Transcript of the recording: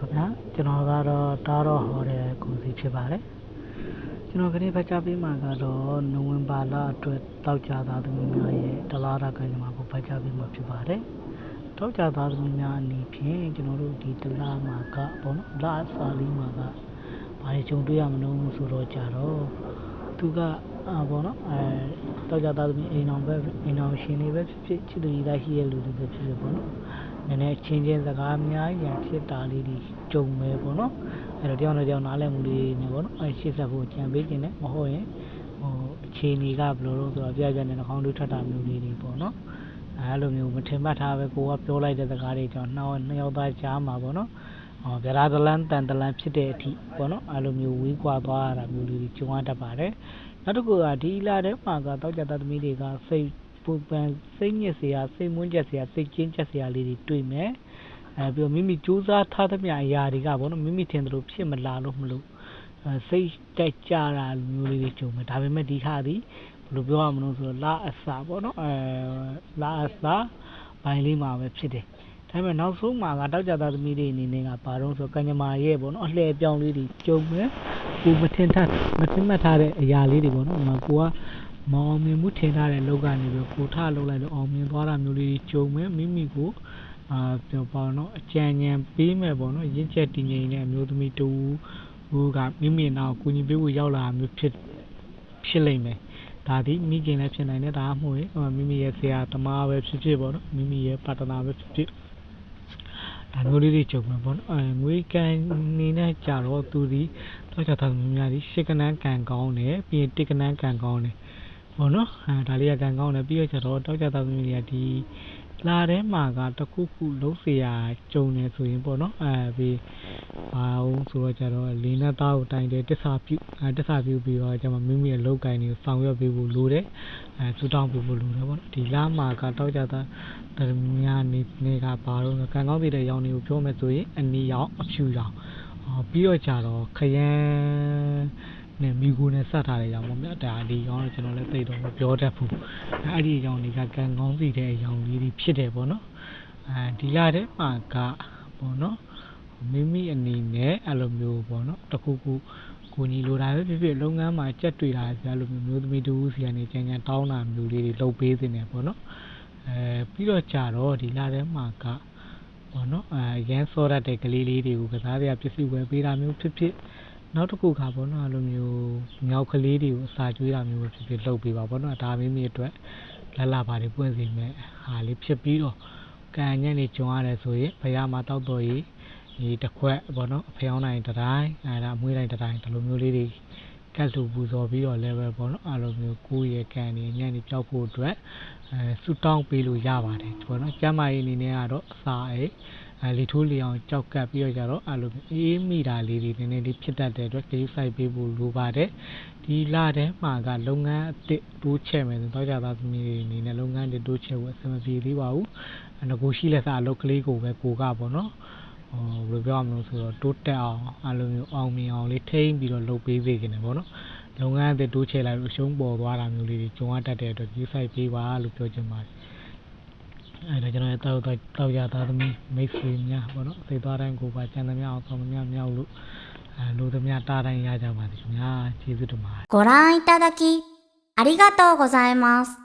ခင်ဗျာကျွန်တော်ကတော့တားတော့ဟောတဲ့ကိုစီဖြစ်ပါတယ်ကျွန်တော်ခရီးဖတ်ကြားပေးမှာကတော့နိုဝင်ဘာလအတွက်တောက်ကြသားသမီးများရဲ့တလားရကံကြမ္မာကိုဖတ်ကြားပေးမှာဖြစ်ပါတယ်တောက်ကြသားသမီးများအနေဖြင့်ကျွန်တော်တို့ဒီတလားမှာကပေါ့နော်လအစာလေးမှာကဘာတွေကြုံတွေ့ရမလို့ဆိုတော့ကြတော့သူကအာပေါ့နော်အဲတောက်ကြသားသမီးအိမ်အောင်ပဲအိမ်အောင်ရှင်လေးပဲဖြစ်ဖြစ်ချစ်သူကြီးသားရှိတဲ့လူတွေပဲဖြစ်ဖြစ်ပေါ့နော် နည်းနည်းအချင်းချင်းစကားများရန်ဖြစ်တာလေးတွေကြုံမယ်ပေါ့နော်အဲ့တော့တယောက်နဲ့တယောက်နားလည်မှုလေးနဲ့ပေါ့နော်အဲ့ရှေ့ဆက်ဖို့ကြံပေးခြင်းနဲ့မဟုတ်ရင်ဟိုအခြေအနေကဘယ်လိုလုပ်ဆိုတော့ပြပြနဲ့နှာခေါင်းတွေထွက်တာမျိုးလေးတွေပေါ့နော်အဲ့လိုမျိုးမထင်မှတ်ထားပဲကိုကပြောလိုက်တဲ့စကားတွေကြောင့်နှောင်းနှစ်ယောက်သားကြားမှာပေါ့နော်ဟောဗျာဒလန်တန်တလန်ဖြစ်တဲ့အထိပေါ့နော်အဲ့လိုမျိုးဝေးကွာသွားရတာမျိုးလေးတွေကြုံရတတ်ပါတယ်နောက်တစ်ခုကဒီလာတဲ့မှာကတောက်ကြတသမီးတွေကစိတ် ပူပန်စိတ်ညစ်စရာစိတ်မွန်းချက်စရာစိတ်ကျဉ်းချက်စရာလေးတွေတွေ့မယ်အဲပြီးတော့မိမိကြိုးစားထားသမျှအရာတွေကပေါ့နော်မိမိထင်သလိုဖြစ်မလာလို့မလို့အဲစိတ်တက်ကြတာမျိုးလေးတွေကြုံမယ်ဒါပေမဲ့ဒီခါသည်ဘယ်လိုပြောရမလို့ဆိုတော့လာအစာပေါ့နော်အဲလာအစာဘိုင်လေးမှာပဲဖြစ်တယ်ဒါပေမဲ့နောက်ဆုံးမှာကတောက်ကြသားသမီးတွေအနေနဲ့ကဘာတော့ဆိုတော့ကံကြမ္မာရဲ့ပေါ့နော်အလှည့်အပြောင်းလေးတွေကြုံမယ်ကိုမထင်ထားမထင်မှတ်ထားတဲ့အရာလေးတွေပေါ့နော်ဟိုကိုက မအောင်မြင်မှုထင်ထားတဲ့လောက်ကနေပြီးကိုထလောက်လိုက်လို့အောင်မြင်သွားတာမျိုးလေးတွေကြုံမယ်မိမိကိုအာပြောပါတော့အကြံဉာဏ်ပေးမယ်ပေါ့နော်ရင့်ချက်တည်ငြိမ်တဲ့အမျိုးသမီးတူဟိုကမိမိနောက်ကိုညီပေးဖို့ရောက်လာမျိုးဖြစ်ဖြစ်လိမ့်မယ်ဒါဒီမိခင်လည်းဖြစ်နိုင်တယ်ဒါမှမဟုတ်ရင်ဟိုမိမိရဲ့ဆရာသမားပဲဖြစ်ဖြစ်ပေါ့နော်မိမိရဲ့ပါတနာပဲဖြစ်ဖြစ်ဒါမျိုးလေးတွေကြုံမှာပေါ့နော်အဲငွေကန်နေနဲ့ကြတော့သူဒီတော့ကြတာများဒီရှစ်ကနန်းကန်ကောင်းတယ်ပြီးရင်တစ်ကနန်းကန်ကောင်းတယ် ပေါ့နော်အဲဒါလေးကကံကောင်းတယ်ပြီးတော့ကျတော့တောက်ကြတာသမီးတွေကဒီလာထဲမှာကတစ်ခုခုလုံးเสียကြုံနေဆိုရင်ပေါ့နော်အဲပြီးဘာအောင်ဆိုတော့ကျတော့လင်းနဲ့သားကိုတိုင်တယ်တစ္ဆာပြုအဲတစ္ဆာပြုပြီးတော့ကျမမိမိရဲ့လောက်ကင်တွေကိုဆောင်ရွက်ပေးဖို့လိုတယ်အဲစူတောင်းပေးဖို့လိုတယ်ပေါ့နော်ဒီလာမှာကတောက်ကြတာသမီးများနေနေကဘာလို့လဲကံကောင်းတဲ့ရောင်တွေကိုပြောမယ်ဆိုရင်အနီရောင်အဖြူရောင်အော်ပြီးတော့ကျတော့ခရမ်း နဲ့မိကိုနဲ့စတ်ထားတဲ့ရောင်ပေါ့ဗျာဒါဒီရောင်တော့ကျွန်တော်လည်းသိတော့မပြောတတ်ဘူးအဲ့ဒီရောင်တွေကကံကောင်းစီတဲ့ရောင်လေးတွေဖြစ်တယ်ပေါ့နော်အဲဒီလာတဲ့မှာကပေါ့နော်မိမိအနေနဲ့အဲ့လိုမျိုးပေါ့နော်တစ်ခုခုကိုကြီးလိုတာပဲဖြစ်ဖြစ်လုပ်ငန်းမှာကြက်တွေ့တာပြလို့မျိုးမျိုးသမီးတူစီကနေကြံကြံတောင်းတာမျိုးလေးတွေလုပ်ပေးနေတယ်ပေါ့နော်အဲပြီးတော့ကြတော့ဒီလာတဲ့မှာကပေါ့နော်အဲရန်စောရတဲ့ကလေးလေးတွေကိုကစားစရာပစ္စည်းဝယ်ပေးတာမျိုးဖြစ်ဖြစ် နောက်တစ်ခုခါပေါ့နော်အဲ့လိုမျိုးမြောက်ကလေးတွေကိုအစာကျွေးတာမျိုးပဲဖြစ်ဖြစ်လုပ်ပေးပါပေါ့နော်ဒါမိမိအတွက်လတ်လာပါတွေပွင့်စေမယ်ဟာလေးဖြစ်ပြီးတော့ကံညံ့နေကြုံရတယ်ဆိုရင်ဘုရားမှာတောက်တော်ကြီးဒီတစ်ခွက်ပေါ့နော်အဖေအောင်နိုင်တစ်တိုင်းအဲဒါအမွေးတိုင်းတစ်တိုင်းဒီလိုမျိုးလေးတွေ ကတ်လူပူဇော်ပြီးတော့ level ပေါ့နော်အဲ့လိုမျိုးကိုယ့်ရဲ့ကံနေညံ့နေပြောက်ဖို့အတွက်အဲဆူတောင်းပေးလို့ရပါတယ်ပေါ့နော်ကျမ်းမာရေးအနေနဲ့ကတော့အစာအိတ်အဲလီထိုးလီအောင်ကြောက်ကပ်ပြီးတော့ကြတော့အဲ့လိုအေးမိတာလေးတွေနည်းနည်းလေးဖြစ်တတ်တဲ့အတွက်ဂိမ်းဆိုင်ပေးဖို့လိုပါတယ်ဒီလထဲမှာကလုပ်ငန်းအစ်တိုးချဲ့မယ်ဆိုတော့ကြသားသမီးတွေအနေနဲ့လုပ်ငန်းတွေတိုးချဲ့ဖို့အဆင်မပြေသေးပါဘူးအနကိုရှိလက်စားအလုပ်ကလေးကိုပဲကိုကပေါ့နော် ဟိုဘယ်လိုပြောရမလို့ဆိုတော့တိုးတက်အောင်အဲ့လိုမျိုးအောင်မြင်အောင်လေးထိန်းပြီးတော့လုပ်ပေးစေချင်တယ်ပေါ့နော်လုပ်ငန်းအစ်တိုးချဲ့လိုက်လို့အရှုံးပေါ်သွားတာမျိုးလေးတွေကြုံရတတ်တဲ့အတွက်ဂိမ်းဆိုင်ပေးပါလို့ပြောချင်ပါတယ် အဲ့ဒါကျွန်တော်ရဲ့တောက်တောက်တောက်ရသားသမီးမိတ်ဆွေများပေါ့နော်သိသွားတိုင်းကိုပါကြံသမျှအောင်ဆောင်သမျှမြောက်လို့အဲလိုသမျှတားတိုင်းရကြပါစေခင်ဗျာကျေးဇူးတင်ပါတယ် ご覧いただきありがとうございます。